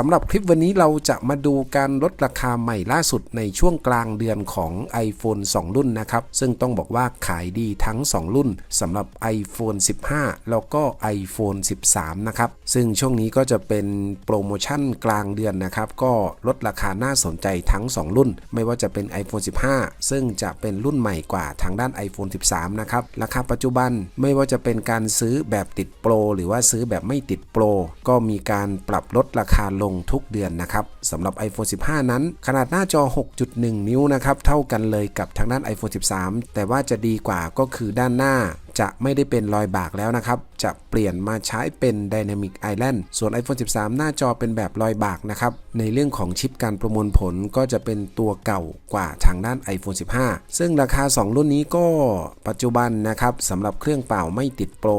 สำหรับคลิปวันนี้เราจะมาดูการลดราคาใหม่ล่าสุดในช่วงกลางเดือนของ iPhone 2 รุ่นนะครับ ซึ่งต้องบอกว่าขายดีทั้ง 2 รุ่นสำหรับ iPhone 15 แล้วก็ iPhone 13 นะครับ ซึ่งช่วงนี้ก็จะเป็นโปรโมชั่นกลางเดือนนะครับ ก็ลดราคาน่าสนใจทั้ง 2 รุ่น ไม่ว่าจะเป็น iPhone 15 ซึ่งจะเป็นรุ่นใหม่กว่าทางด้าน iPhone 13 นะครับ ราคาปัจจุบันไม่ว่าจะเป็นการซื้อแบบติดโปรหรือว่าซื้อแบบไม่ติดโปรก็มีการปรับลดราคาลงทุกเดือนนะครับสำหรับ iPhone 15 นั้น ขนาดหน้าจอ 6.1 นิ้วนะครับ เท่ากันเลยกับทางด้าน iPhone 13 แต่ว่าจะดีกว่าก็คือด้านหน้าจะไม่ได้เป็นรอยบากแล้วนะครับ จะเปลี่ยนมาใช้เป็น Dynamic Island ส่วน iPhone 13 หน้าจอเป็นแบบรอยบากนะครับ ในเรื่องของชิปการประมวลผลก็จะเป็นตัวเก่ากว่าทางด้าน iPhone 15 ซึ่งราคา 2 รุ่นนี้ก็ปัจจุบันนะครับสำหรับเครื่องเปล่าไม่ติดโปร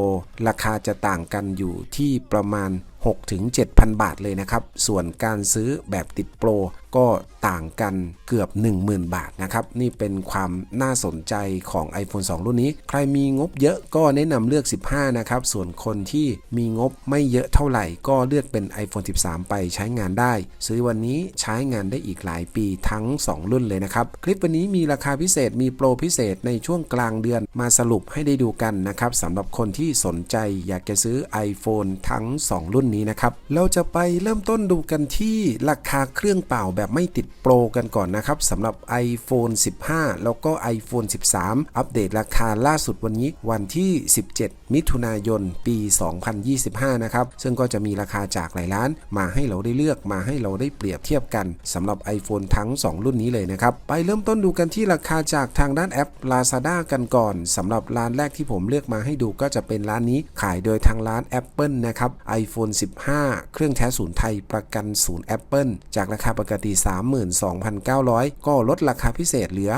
ราคาจะต่างกันอยู่ที่ประมาณ 6ถึง7,000 บาทเลยนะครับ ส่วนการซื้อแบบติดโปร ก็ต่างกันเกือบ 10,000 บาทนะครับ นี่เป็นความน่าสนใจของ iPhone 2 รุ่นนี้ ใครมีงบเยอะก็แนะนำเลือก 15 นะครับ ส่วนคนที่มีงบไม่เยอะเท่าไหร่ ก็เลือกเป็น iPhone 13 ไปใช้งานได้ ซื้อวันนี้ใช้งานได้อีกหลายปีทั้ง 2 รุ่นเลยนะครับ คลิปวันนี้มีราคาพิเศษมีโปรพิเศษในช่วงกลางเดือนมาสรุปให้ได้ดูกันนะครับสำหรับคนที่สนใจอยากจะซื้อ iPhone ทั้ง 2 รุ่นนี้นะครับเราจะไปเริ่มต้นดูกันที่ราคาเครื่องเปล่าแบบไม่ติดโปรกันก่อนนะครับสำหรับ iPhone 15 แล้วก็ iPhone 13 อัปเดตราคาล่าสุดวันนี้วันที่ 17 มิถุนายน ปี 2025 นะครับ ซึ่งก็จะมีราคาจากหลายร้าน มาให้เราได้เลือกมาให้เราได้เปรียบเทียบกันสำหรับ iPhone ทั้ง 2 รุ่นนี้เลยนะครับ ไปเริ่มต้นดูกันที่ราคาจากทางด้านแอป Lazada กันก่อนสำหรับร้านแรกที่ผมเลือกมาให้ดูก็จะเป็นร้านนี้ขายโดยทางร้าน Apple นะครับ iPhone 15 เครื่องแท้ศูนย์ไทยประกันศูนย์ Apple จากราคาปกติ32,900 ก็ลดราคาพิเศษเหลือ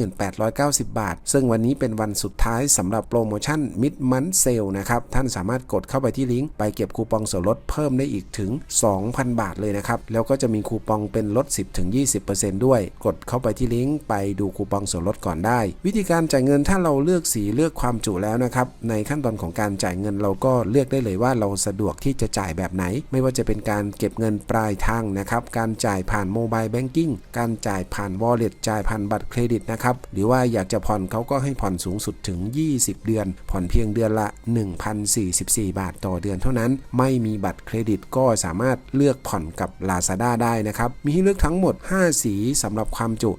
2890 บาท ซึ่งวันนี้เป็นวันสุดท้ายสำหรับโปรโมชั่น Mid Month Sale นะครับ ท่านสามารถกดเข้าไปที่ลิงก์ไปเก็บคูปองส่วนลดเพิ่มได้อีกถึง 2,000 บาทเลยนะครับ แล้วก็จะมีคูปองเป็นลด 10-20%ด้วย กดเข้าไปที่ลิงก์ไปดูคูปองส่วนลดก่อนได้ วิธีการจ่ายเงินถ้าเราเลือกสีเลือกความจุแล้วนะครับ ในขั้นตอนของการจ่ายเงินเราก็เลือกได้เลยว่าเราสะดวกที่จะจ่ายแบบไหน ไม่ว่าจะเป็นการเก็บเงินปลายทางนะครับ การจ่ายผ่านโมบายแบงกิ้งการจ่ายผ่าน Wallet จ่ายผ่านบัตรเครดิตนะครับ หรือว่าอยากจะผ่อนเขาก็ให้ผ่อนสูงสุดถึง 20 เดือน ผ่อนเพียงเดือนละ 1,044 บาทต่อเดือนเท่านั้น ไม่มีบัตรเครดิตก็สามารถเลือกผ่อนกับ Lazada ได้นะครับ มีให้เลือกทั้งหมด 5 สีสำหรับความจุ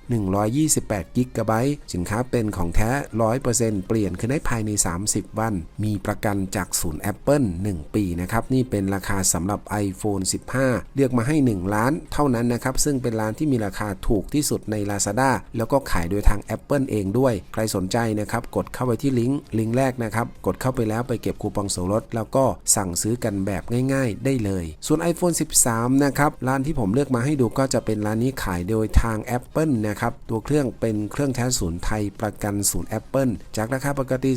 128กิกะไบต์สินค้าเป็นของแท้ 100%เปลี่ยนขึ้นได้ภายใน 30 วัน มีประกันจากศูนย์ Apple 1 ปีนะครับ นี่เป็นราคาสำหรับ iPhone 15 เลือกมาให้ 1 ล้านเท่านั้นนะครับซึ่งเป็นร้านที่มีราคาถูกที่สุดใน Lazada แล้วก็ขายโดยทาง Apple เองด้วย ใครสนใจนะครับกดเข้าไปที่ลิงก์ลิงก์แรกนะครับกดเข้าไปแล้วไปเก็บคูปองส่วนลดแล้วก็สั่งซื้อกันแบบง่าย ๆ ได้เลย ส่วน iPhone 13 นะครับร้านที่ผมเลือกมาให้ดูก็จะเป็นร้านนี้ขายโดยทาง Apple นะครับตัวเครื่องเป็นเครื่องแท้ศูนย์ไทยประกันศูนย์ Apple จากราคาปกติ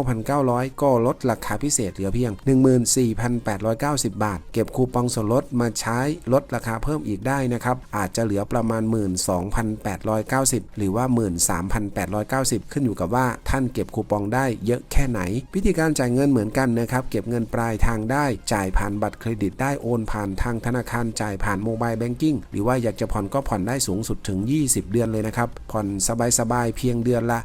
29,900 ก็ลดราคาพิเศษเหลือเพียง 14,890 บาท เก็บคูปองส่วนลดมาใช้ลดราคาเพิ่มอีกได้นะครับอาจจะเหลือประมาณ 12,890 หรือว่า 13,890 ขึ้นอยู่กับว่าท่านเก็บคูปองได้เยอะแค่ไหน วิธีการจ่ายเงินเหมือนกันนะครับเก็บเงินปลายทางได้ จ่ายผ่านบัตรเครดิตได้โอนผ่านทางธนาคารจ่ายผ่านโมบายแบงกิ้งหรือว่าอยากจะผ่อนก็ผ่อนได้สูงสุดถึง 20 เดือนเลยนะครับ ผ่อนสบายๆเพียงเดือนละ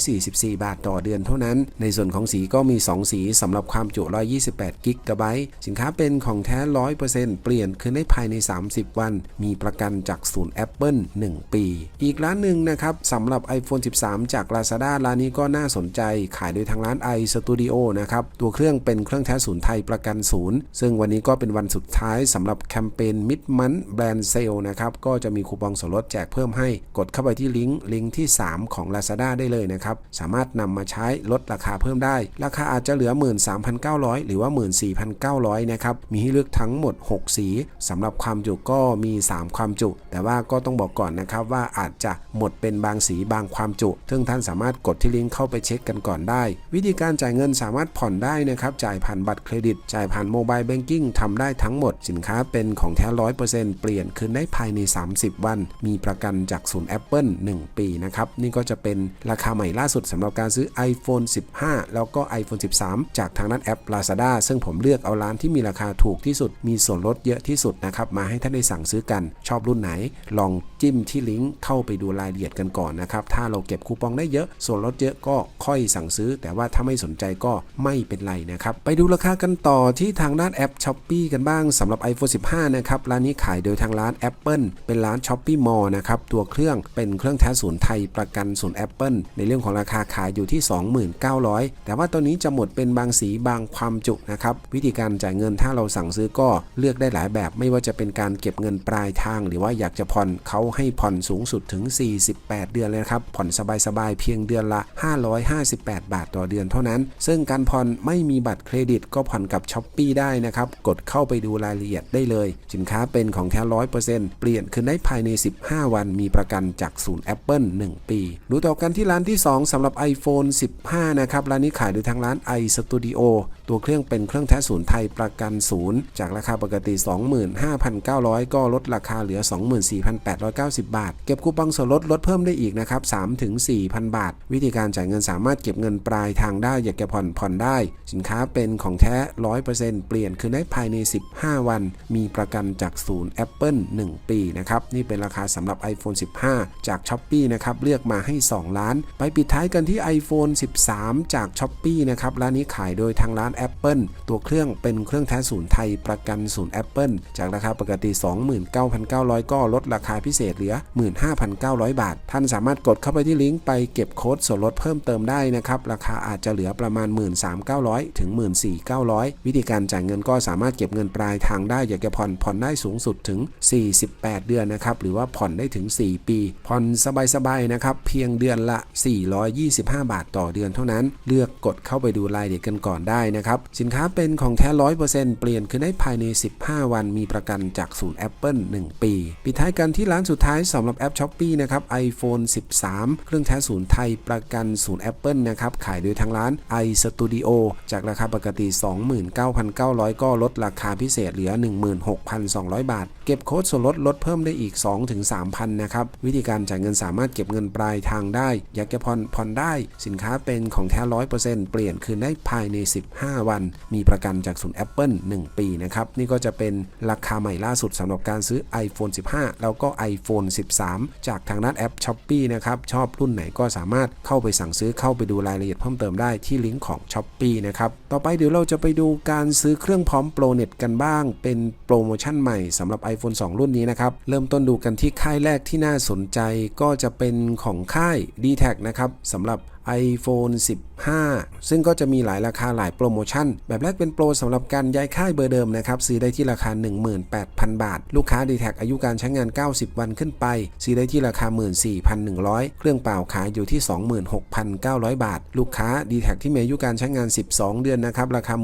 744 บาทต่อเดือนเท่านั้น ในส่วนของสีก็มี 2 สีสำหรับความจุ 128 กิกะไบต์สินค้าเป็นของแท้ 100%เปลี่ยนคืนได้ภายใน 30 วัน มีประกันจากศูนย์ Apple 1 ปี อีกร้านหนึ่งนะครับสำหรับ iPhone 13 จาก Lazada ร้านนี้ก็น่าสนใจ ขายโดยทางร้าน iStudio นะครับ ตัวเครื่องเป็นเครื่องแท้ศูนย์ไทยประกันศูนย์ ซึ่งวันนี้ก็เป็นวันสุดท้ายสำหรับแคมเปญ Mid Month Brand Sale นะครับ ก็จะมีคูปองส่วนลดแจกเพิ่มให้ กดเข้าไปที่ลิงก์ลิงก์ที่ 3 ของ Lazada ได้เลยนะครับ สามารถนำมาใช้ลดราคาเพิ่มได้ ราคาอาจจะเหลือ 13,900 หรือว่า 14,900 นะครับ มีให้เลือกทั้งหมด 6 สีสำหรับความจุก็มี3 ความจุ แต่ว่าก็ต้องบอกก่อนนะครับว่าอาจจะหมดเป็นบางสีบางความจุ ซึ่งท่านสามารถกดที่ลิงก์เข้าไปเช็คกันก่อนได้ วิธีการจ่ายเงินสามารถผ่อนได้นะครับจ่ายผ่านบัตรเครดิต จ่ายผ่านโมบายแบงกิ้งทำได้ทั้งหมดสินค้าเป็นของแท้ร้อยเปอร์เซ็นต์เปลี่ยนคืนได้ภายใน 30 วัน มีประกันจากศูนย์ Apple 1 ปีนะครับนี่ก็จะเป็นราคาใหม่ล่าสุดสำหรับการซื้อ iPhone 15 แล้วก็ iPhone 13 จากทางด้านแอป Lazada ซึ่งผมเลือกเอาร้านที่มีราคาถูกที่สุดมีส่วนลดเยอะที่สุดนะครับมาให้ท่านได้สั่งซื้อกันชอบรุ่นไหน ลองจิ้มที่ลิงก์เข้าไปดูรายละเอียดกันก่อนนะครับ ถ้าเราเก็บคูปองได้เยอะ ส่วนลดเยอะก็ค่อยสั่งซื้อ แต่ว่าถ้าไม่สนใจก็ไม่เป็นไรนะครับ ไปดูราคากันต่อที่ทางด้านแอป s h อ p e e กันบ้างสำหรับ iPhone 15 นะครับ ร้านนี้ขายโดยทางร้าน Apple เป็นร้าน s h o p e e Mall นะครับ ตัวเครื่องเป็นเครื่องแท้ศูนย์ไทยประกันศูนย์ Apple ในเรื่องของราคาขายอยู่ที่ 29,000 แต่ว่าตัวนี้จะหมดเป็นบางสีบางความจุนะครับวิธีการจ่ายเงินถ้าเราสั่งซื้อก็เลือกได้หลายแบบ ไม่ว่าจะเป็นการเก็บเงินปลายทาง หรือว่าอยากจะผ่อนเขาให้ผ่อนสูงสุดถึง 48 เดือนเลยนะครับ ผ่อนสบายๆเพียงเดือนละ 558 บาทต่อเดือนเท่านั้น ซึ่งการผ่อนไม่มีบัตรเครดิตก็ผ่อนกับช้อปปีได้นะครับ กดเข้าไปดูรายละเอียดได้เลย สินค้าเป็นของแท้ร้อยเปอร์เซ็นต์เปลี่ยนคืนได้ภายใน 15 วัน มีประกันจากศูนย์ Apple 1 ปี ดูต่อกันที่ร้านที่ 2สำหรับ iPhone 15 นะครับ ร้านนี้ขายโดยทางร้าน iStudio ตัวเครื่องเป็นเครื่องแท้ศูนย์ไทยประกันศูนย์จากราคาปกติ 25,900 ก็ลดราราคาเหลือ 24,890 บาท เก็บคูปองส่วนลดลดเพิ่มได้อีกนะครับ3-4,000 บาท วิธีการจ่ายเงินสามารถเก็บเงินปลายทางได้อยากจะผ่อนผ่อนได้ สินค้าเป็นของแท้ 100%เปลี่ยนคืนได้ภายใน 15 วัน มีประกันจากศูนย์ Apple 1 ปีนะครับนี่เป็นราคาสำหรับ iPhone 15 จาก s h อ p e e นะครับเลือกมาให้ 2 ล้าน ไปปิดท้ายกันที่ iPhone 13 จาก s h อ p e e นะครับร้านนี้ขายโดยทางร้าน Apple ตัวเครื่องเป็นเครื่องแท้ศูนย์ไทยประกันศูนย์ Apple จากราคาปกติ 29 9,900 ก็ลดราคาพิเศษเหลือ 15,900 บาท ท่านสามารถกดเข้าไปที่ลิงก์ไปเก็บโค้ดส่วนลดเพิ่มเติมได้นะครับ ราคาอาจจะเหลือประมาณ 13,900 ถึง 14,900 วิธีการจ่ายเงินก็สามารถเก็บเงินปลายทางได้อยากจะผ่อนผ่อนได้สูงสุดถึง 48 เดือนนะครับ หรือว่าผ่อนได้ถึง 4 ปี ผ่อนสบายๆนะครับ เพียงเดือนละ 425 บาทต่อเดือนเท่านั้น เลือกกดเข้าไปดูรายละเอียดกันก่อนได้นะครับ สินค้าเป็นของแท้ 100%เปลี่ยนคือได้ภายใน 15 วัน มีประกันจากศูนย์ Apple 1ปี ปิดท้ายกันที่ร้านสุดท้ายสำหรับแอป s h อ p e e นะครับ iPhone 13 เครื่องแท้ศูนย์ไทยประกันศูนย์ Apple นะครับขายโดยทางร้าน iStudio จากราคาปกติ 29,900 ก็ลดราคาพิเศษเหลือ 16,200 บาท เก็บโค้ดส่วนลดลดเพิ่มได้อีก 2-3,000 นะครับ วิธีการจ่ายเงินสามารถเก็บเงินปลายทางได้ อยากจะผ่อนผ่อนได้ สินค้าเป็นของแท้ 100%เปลี่ยนคืนได้ภายใน 15 วัน มีประกันจากศูนย์ Apple 1 ปีนะครับ นี่ก็จะเป็นราคาใหม่ล่าสุดสำหรับการซื้อ iPhone 15 แล้วก็ iPhone 13 จากทางด้านแอป s h อ p e e นะครับ ชอบรุ่นไหนก็สามารถเข้าไปสั่งซื้อเข้าไปดูรายละเอียดเพิ่มเติมได้ที่ลิงก์ของ s h อ p e e นะครับ ต่อไปเดี๋ยวเราจะไปดูการซื้อเครื่องพร้อมโปรเน็ตกันบ้าง เป็นโปรโมชั่นใหม่สำหรับ iPhone 2 รุ่นนี้นะครับ เริ่มต้นดูกันที่ค่ายแรกที่น่าสนใจก็จะเป็นของค่าย d t แทนะครับสำหรับ iPhone 15 ซึ่งก็จะมีหลายราคาหลายโปรโมชั่น แบบแรกเป็นโปรสำหรับการย้ายค่ายเบอร์เดิมนะครับ ซื้อได้ที่ราคา 18,000 บาท ลูกค้า d t แทอายุการใช้งาน 90 วันขึ้นไป ซื้อได้ที่ราคา 14,100 เครื่องเปล่าขายอยู่ที่ 26,900 บาท ลูกค้า d t แทที่มีอายุการใช้งาน 12 เดือนนะครับราคา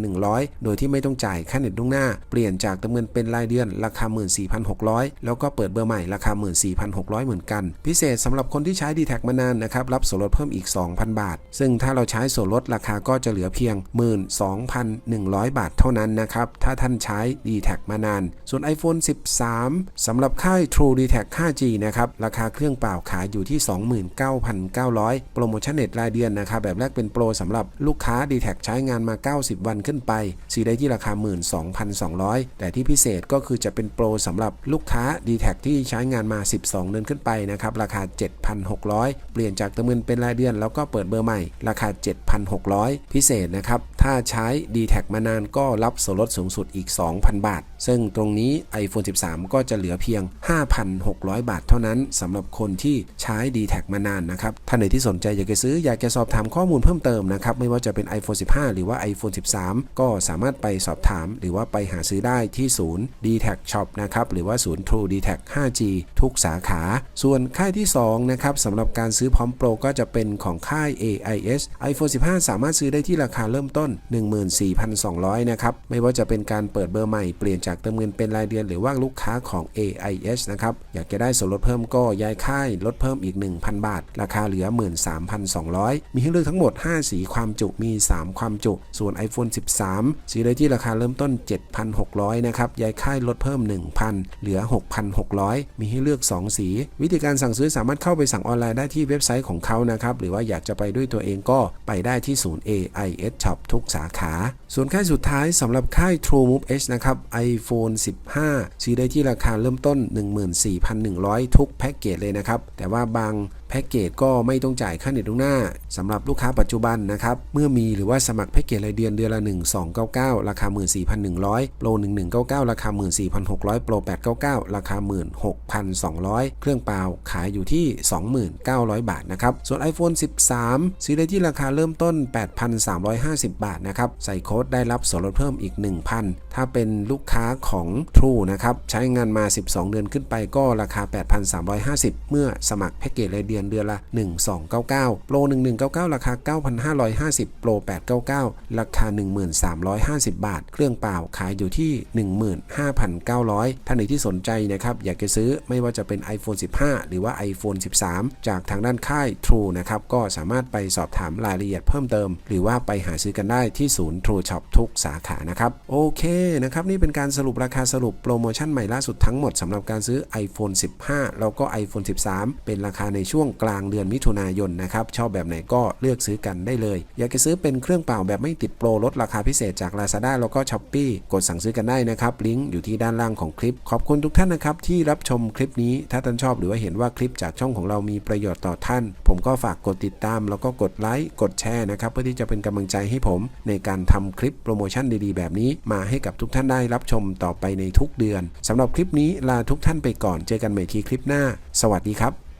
14,100 โดยที่ไม่ต้องจ่ายค่าเน็ตล่วงหน้า เปลี่ยนจากดำเนินเป็นรายเดือนราคา 14,600 แล้วก็เปิดเบอร์ใหม่ราคา 14,600 เหมือนกัน พิเศษสำหรับคนที่ใช้ d t แทมานานนะครับรับส่วนลดเพิ่มอีก 2,000 บาท ซึ่งถ้าเราใช้ส่วนลดราคาก็จะเหลือเพียง 12,100 บาทเท่านั้นนะครับ ถ้าท่านใช้ d t แทมานาน ส่วน iPhone 13สำหรับค่าย True d t แท 5G นะครับ ราคาเครื่องเปล่าขายอยู่ที่ 29,900 โปรโมชั่นเน็ตรายเดือนนะครับ แบบแรกเป็นโปรสำหรับลูกค้า d t แทใช้งานมา 90 วันขึ้นไปซื้อได้ที่ราคา 12,200 แต่ที่พิเศษก็คือจะเป็นโปรสำหรับลูกค้า d t แทที่ใช้งานมา 12 เดือนขึ้นไปนะครับ ราคา 7,600 เปลี่ยนจากเติมเงินเป็นรายเดือนแล้วก็เปิดเบอร์ใหม่ ราคา 7,600 พิเศษนะครับ ถ้าใช้ d t แทมานานก็รับส่วนลดสูงสุดอีก 2,000 บาท ซึ่งตรงนี้ iPhone 13 ก็จะเหลือเพียง 5,600 บาทเท่านั้นสำหรับคนที่ใช้ d t แทมานานนะครับ ท่านไหนที่สนใจอยากจะซื้ออยากจะสอบถามข้อมูลเพิ่มเติมนะครับ ไม่ว่าจะเป็น iPhone 15 หรือว่า iPhone 13 ก็สามารถไปสอบถาม หรือว่าไปหาซื้อได้ที่ศูนย์ d t แท Shop นะครับหรือว่าศูนย์ True d t แท 5G ทุกสาขา ส่วนค่ายที่2นะครับสำหรับการซื้อพร้อมโปรก็จะเป็นของค่าย AIS iPhone 15 สามารถซื้อได้ที่ราคาเริ่มต้น14,200 นะครับ ไม่ว่าจะเป็นการเปิดเบอร์ใหม่ เปลี่ยนจากเติมเงินเป็นรายเดือนหรือว่าลูกค้าของ AIS นะครับ อยากจะได้ส่วนลดเพิ่มก็ย้ายค่ายลดเพิ่มอีก 1,000 บาท ราคาเหลือ 13,200 มีให้เลือกทั้งหมด 5 สีความจุ มี 3 ความจุ ส่วน iPhone 13สีเลยที่ราคาเริ่มต้น 7,600 นะครับ ย้ายค่ายลดเพิ่ม 1,000 เหลือ 6,600 มีให้เลือก 2 สี วิธีการสั่งซื้อสามารถเข้าไปสั่งออนไลน์ได้ที่เว็บไซต์ของเขานะครับ หรือว่าอยากจะไปด้วยตัวเองก็ไปได้ที่ศูนย์ AIS Shop ทุกสาขา ส่วนค่ายสุดท้ายสำหรับค่าย True Move H นะครับ iPhone 15 ซื้อได้ที่ราคาเริ่มต้น 14,100 ทุกแพ็กเกจเลยนะครับ แต่ว่าบาง พ็กเกจก็ไม่ต้องจ่ายค่าเน็ตล่วงหน้าสำหรับลูกค้าปัจจุบันนะครับ เมื่อมีหรือว่าสมัครแพ็กเกจรายเดือนเดือนละ 1299 ราคา 14,100 โปร 1199 ราคา 14,600 โปร 899 ราคา 16,200 เครื่องเปล่าขายอยู่ที่ 29,000 บาทนะครับ ส่วน iPhone 13 ซื้อได้ที่ราคาเริ่มต้น 8,350 บาทนะครับ ใส่โค้ดได้รับส่วนลดเพิ่มอีก 1,000 ถ้าเป็นลูกค้าของ True นะครับ ใช้งานมา 12 เดือนขึ้นไปก็ราคา 8,350 เมื่อสมัครแพ็กเกจรายเดือนเดือนละ 1299 โปร 1199 ราคา 9,550 โปร 899 ราคา 1350 บาท เครื่องเปล่าขายอยู่ที่ 15,900 ท่านไหนที่สนใจนะครับอยากจะซื้อไม่ว่าจะเป็น iPhone 15 หรือว่า iPhone 13 จากทางด้านค่าย True นะครับก็สามารถไปสอบถามรายละเอียดเพิ่มเติม หรือว่าไปหาซื้อกันได้ที่ศูนย์ True Shop ทุกสาขานะครับโอเคนะครับนี่เป็นการสรุปราคาสรุปโปรโมชั่นใหม่ล่าสุดทั้งหมดสำหรับการซื้อ iPhone 15 แล้วก็ iPhone 13 เป็นราคาในช่วงกลางเดือนมิถุนายนนะครับชอบแบบไหนก็เลือกซื้อกันได้เลย อยากจะซื้อเป็นเครื่องเป่าแบบไม่ติดโปรลดราคาพิเศษจาก Lazada แล้วก็ Shopee กดสั่งซื้อกันได้นะครับลิงก์อยู่ที่ด้านล่างของคลิป ขอบคุณทุกท่านนะครับที่รับชมคลิปนี้ถ้าท่านชอบหรือว่าเห็นว่าคลิปจากช่องของเรามีประโยชน์ต่อท่าน ผมก็ฝากกดติดตาม แล้วก็กดไลค์กดแชร์นะครับเพื่อที่จะเป็นกำลังใจให้ผม ในการทำคลิปโปรโมชั่นดีๆ แบบนี้ มาให้กับทุกท่านได้รับชมต่อไปในทุกเดือนสำหรับคลิปนี้ลาทุกท่านไปก่อนเจอกันใหม่ทีคลิปหน้า สวัสดีครับ